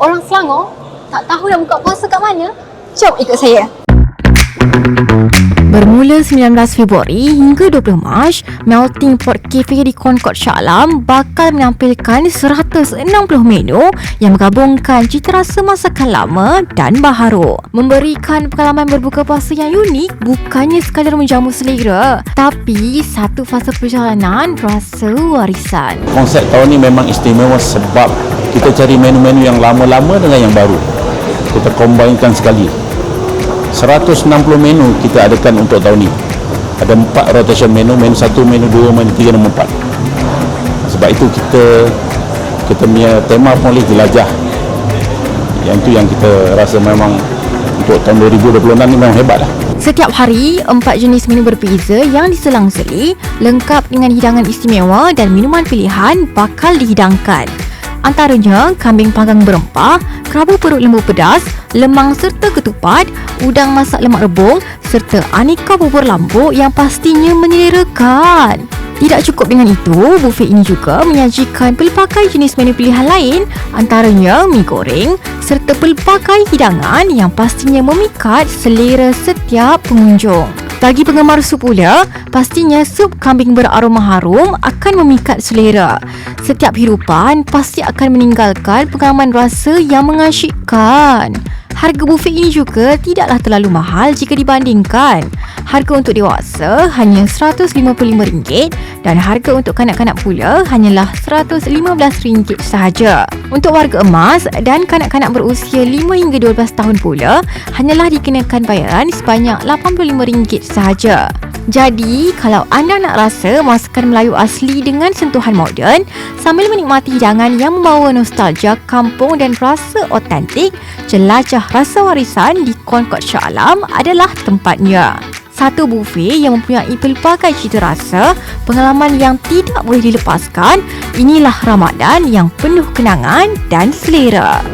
Orang Selangor tak tahu nak buka puasa kat mana? Jom ikut saya. Bermula 19 Februari hingga 20 Mac, Melting Pot Cafe di Concord Shah Alam bakal menampilkan 160 menu yang menggabungkan cita rasa masakan lama dan baharu. Memberikan pengalaman berbuka puasa yang unik bukannya sekadar menjamu selera, tapi satu fasa perjalanan rasa warisan. konsep tahun ni memang istimewa sebab kita cari menu-menu yang lama-lama dengan yang baru. Kita combine-kan sekali. 160 menu kita adakan untuk tahun ni. Ada empat rotation menu, menu satu, menu dua, menu tiga, dan empat. Sebab itu kita kita punya tema pun boleh jelajah. Yang tu yang kita rasa memang untuk tahun 2026 ni memang hebat lah. Setiap hari, empat jenis menu berbeza yang diselang-seli lengkap dengan hidangan istimewa dan minuman pilihan bakal dihidangkan. Antaranya kambing panggang berempah, kerabu perut lembu pedas, lemang serta ketupat, udang masak lemak rebung serta aneka bubur lambuk yang pastinya menyelerakan. Tidak cukup dengan itu, buffet ini juga menyajikan pelbagai jenis menu pilihan lain antaranya mi goreng serta pelbagai hidangan yang pastinya memikat selera setiap pengunjung. Bagi penggemar sup pula, pastinya sup kambing beraroma harum akan memikat selera. Setiap hirupan pasti akan meninggalkan pengalaman rasa yang mengasyikkan. Harga buffet ini juga tidaklah terlalu mahal jika dibandingkan. Harga untuk dewasa hanya RM155 dan harga untuk kanak-kanak pula hanyalah RM115 sahaja. Untuk warga emas dan kanak-kanak berusia 5 hingga 12 tahun pula hanyalah dikenakan bayaran sebanyak RM85 sahaja. Jadi, kalau anda nak rasa masakan Melayu asli dengan sentuhan moden sambil menikmati hidangan yang membawa nostalgia kampung dan rasa otentik, jelajah rasa warisan di Concord Shah Alam adalah tempatnya. Satu buffet yang mempunyai pelbagai cita rasa, pengalaman yang tidak boleh dilepaskan, inilah Ramadan yang penuh kenangan dan selera.